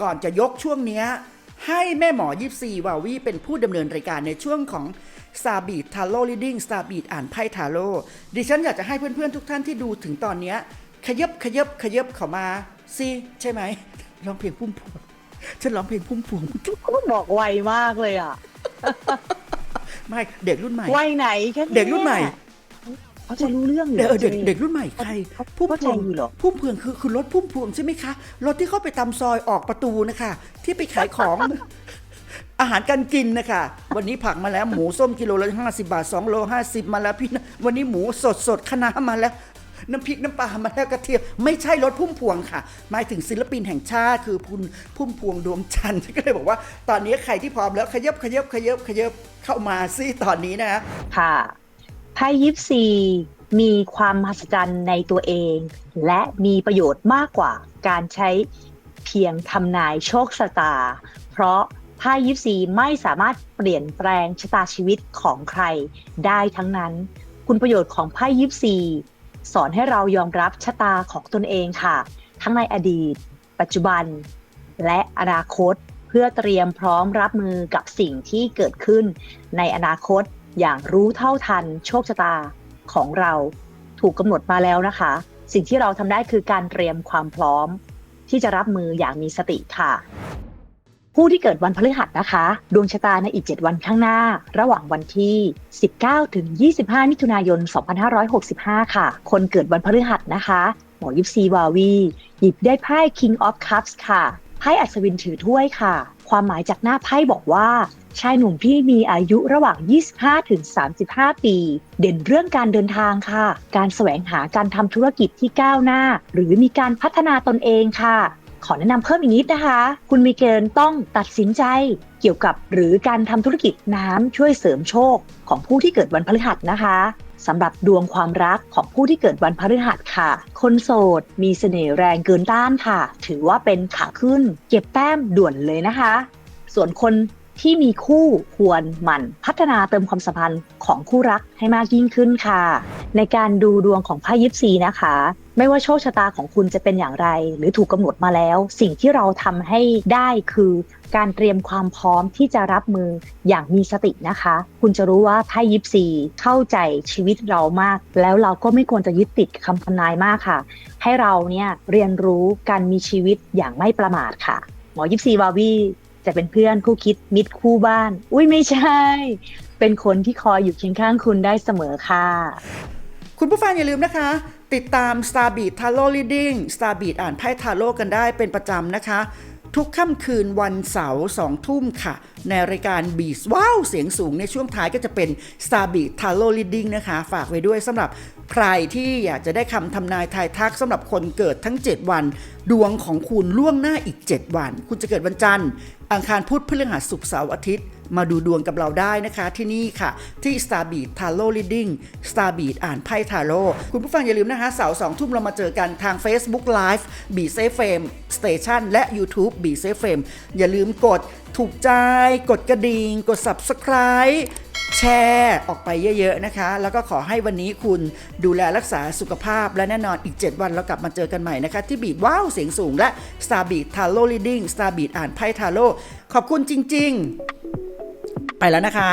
ก่อนจะยกช่วงเนี้ยให้แม่หมอยิปซีวาวีเป็นผู้ดำเนินรายการในช่วงของซาบีดทาโร่ลีดิ้งซาบีดอ่านไพ่ทาโร่ดิฉันอยากจะให้เพื่อนๆทุกท่านที่ดูถึงตอนเนี้ยขยับขยับขยับเข้ามาสิใช่ไหมร้องเพลงพุ่มพวงฉันร้องเพลงพุ่มพวงก็บอกไวมากเลยอะไม่เด็กรุ่นใหม่ไวไหนแค่เด็กรุ่นใหม่ เขาจะรู้เรื่องอยู่เด็กเออเด็กจริงเด็กรุ่นใหม่ใครเขาพุ่มเข้าพใจวงอยู่เหรอพุ่มพวงคือคือรถพุ่มพวงใช่ไหมคะรถที่เข้าไปตามซอยออกประตูนะคะ ที่ไปขายของอาหารการกินนะคะ วันนี้ผักมาแล้วหมูส้มกิโลละห้าสิบาทสองโลห้าสิบมาแล้วพี่นะวันนี้หมูสดสดๆคะน้ามาแล้ว น้ำพริกน้ำปลามาแล้วกระเทียมไม่ใช่รถพุ่มพวงค่ะ หมายถึงศิลปินแห่งชาติคือคุณพุ่มพวงดวงจันทร์ก็เลยบอกว่า ตอนนี้ใครที่พร้อมแล้วขยับขยับขยับขยับเข้ามาซิตอนนี้นะค่ะ ไพ่ยิปซีมีความมหัศจรรย์ในตัวเอง และมีประโยชน์มากกว่าการใช้เพียงทำนายโชคชะตา เพราะไพ่ยิปซีไม่สามารถเปลี่ยนแปลงชะตาชีวิตของใครได้ทั้งนั้น คุณประโยชน์ของไพ่ยิปซีสอนให้เรายอมรับชะตาของตนเองค่ะ ทั้งในอดีต ปัจจุบัน และอนาคตเพื่อเตรียมพร้อมรับมือกับสิ่งที่เกิดขึ้นในอนาคต อย่างรู้เท่าทันโชคชะตาของเราถูกกำหนดมาแล้วนะคะ สิ่งที่เราทำได้คือการเตรียมความพร้อม ที่จะรับมืออย่างมีสติค่ะ ผู้ที่เกิดวันพฤหัสนะคะ ดวงชะตาในอีก 7 วันข้างหน้า ระหว่างวันที่ 19ถึง25 มิถุนายน 2565 ค่ะ คนเกิดวันพฤหัสนะคะ หมอยิปซีวาวีหยิบได้ไพ่ King of Cups ค่ะไพ่อัศวินถือถ้วยค่ะ ความหมายจากหน้าไพ่บอกว่า ชายหนุ่มที่มีอายุระหว่าง 25 ถึง 35 ปี เด่นเรื่องการเดินทางค่ะ การแสวงหาการทำธุรกิจที่ก้าวหน้า หรือมีการพัฒนาตนเองค่ะ ขอแนะนำเพิ่มอีกนิดนะคะ คุณมีเกณฑ์ต้องตัดสินใจเกี่ยวกับหรือการทำธุรกิจน้ำช่วยเสริมโชค ของผู้ที่เกิดวันพฤหัสนะคะสำหรับดวงความรักของผู้ที่เกิดวันพฤหัสค่ะ คนโสด มีเสน่ห์แรงเกินต้านค่ะ ถือว่าเป็นขาขึ้น เก็บแต้มด่วนเลยนะคะ ส่วนคน ที่มีคู่ควรหมั่นพัฒนาเติมความสัมพันธ์ของคู่รักให้มากยิ่งขึ้นค่ะ ในการดูดวงของไพ่ยิปซีนะคะ ไม่ว่าโชคชะตาของคุณจะเป็นอย่างไร หรือถูกกำหนดมาแล้ว สิ่งที่เราทำให้ได้คือการเตรียมความพร้อมที่จะรับมืออย่างมีสตินะคะ คุณจะรู้ว่าไพ่ยิปซีเข้าใจชีวิตเรามาก แล้วเราก็ไม่ควรจะยึดติดคำทำนายมากค่ะ ให้เราเนี่ยเรียนรู้การมีชีวิตอย่างไม่ประมาทค่ะ หมอยิปซีวาวี จะเป็นเพื่อนคู่คิดมิตรคู่บ้าน อุ้ยไม่ใช่ เป็นคนที่คอยอยู่เคียงข้างคุณได้เสมอค่ะ คุณผู้ฟังอย่าลืมนะคะ ติดตาม Starbeat Tarot Reading Starbeat อ่านไพ่ทาโร่กันได้เป็นประจำนะคะ ทุกค่ำคืนวันเสาร์สองทุ่มค่ะ ในรายการบีสว้าว เสียงสูงในช่วงท้ายก็จะเป็น Starbeat Tarot Reading นะคะ ฝากไว้ด้วยสำหรับ รที่อยากจะได้คำทำนายทายทักสำหรับคนเกิดทั้ง 7 วัน ดวงของคุณล่วงหน้าอีก 7 วัน คุณจะเกิดวันจันทร์ อังคารพุธพฤหัสศุกร์เสาร์อาทิตย์ มาดูดวงกับเราได้นะคะ ที่นี่ค่ะ ที่ Starbeat Tarot Reading Starbeat อ่านไพ่ทาโร่คุณผู้ฟังอย่าลืมนะคะเสาร์สองทุ่มเรามาเจอกันทาง Facebook Live b s a f e m Station และ YouTube b s a f e m อย่าลืมกดถูกใจ กดกระดิ่ง กด Subscribe แชร์ออกไปเยอะๆนะคะ แล้วก็ขอให้วันนี้คุณดูแลรักษาสุขภาพและแน่นอนอีก 7 วันเรากลับมาเจอกันใหม่นะคะ ที่บีดว้าวเสียงสูงและ Starbeat Tarot Reading Starbeat อ่านไพ่ทาโร่ขอบคุณจริง ๆ ไปแล้วนะคะ